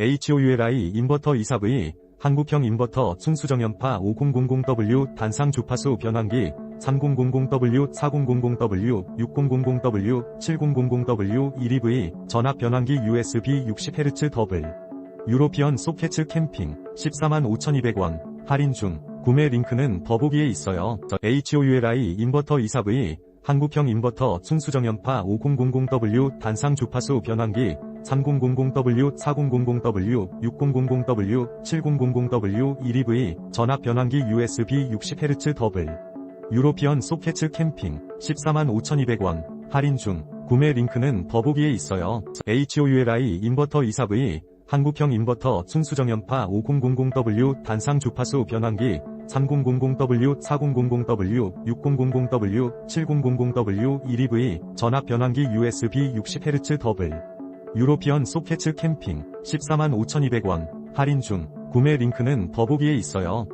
HOULI 인버터 24V 한국형 인버터 순수정연파 5000W 단상 주파수 변환기 3000W 4000W 6000W 7000W 1EV 전압 변환기 USB 60Hz 더블. 유로피언 소켓츠 캠핑 145,200원. 할인 중. 구매 링크는 더보기에 있어요. HOULI 인버터 24V 한국형 인버터 순수정연파 5000W 단상 주파수 변환기 3000W 4000W 6000W 7000W 1EV 전압 변환기 USB 60Hz 더블. 유로피언 소켓츠 캠핑 145,200원. 할인 중. 구매 링크는 더보기에 있어요. HOULI 인버터 24V 한국형 인버터 순수정연파 5000W 단상 주파수 변환기 3000W 4000W 6000W 7000W 1EV 전압 변환기 USB 60Hz 더블 유로피언 소켓츠 캠핑 145,200원 할인 중 구매 링크는 더보기에 있어요.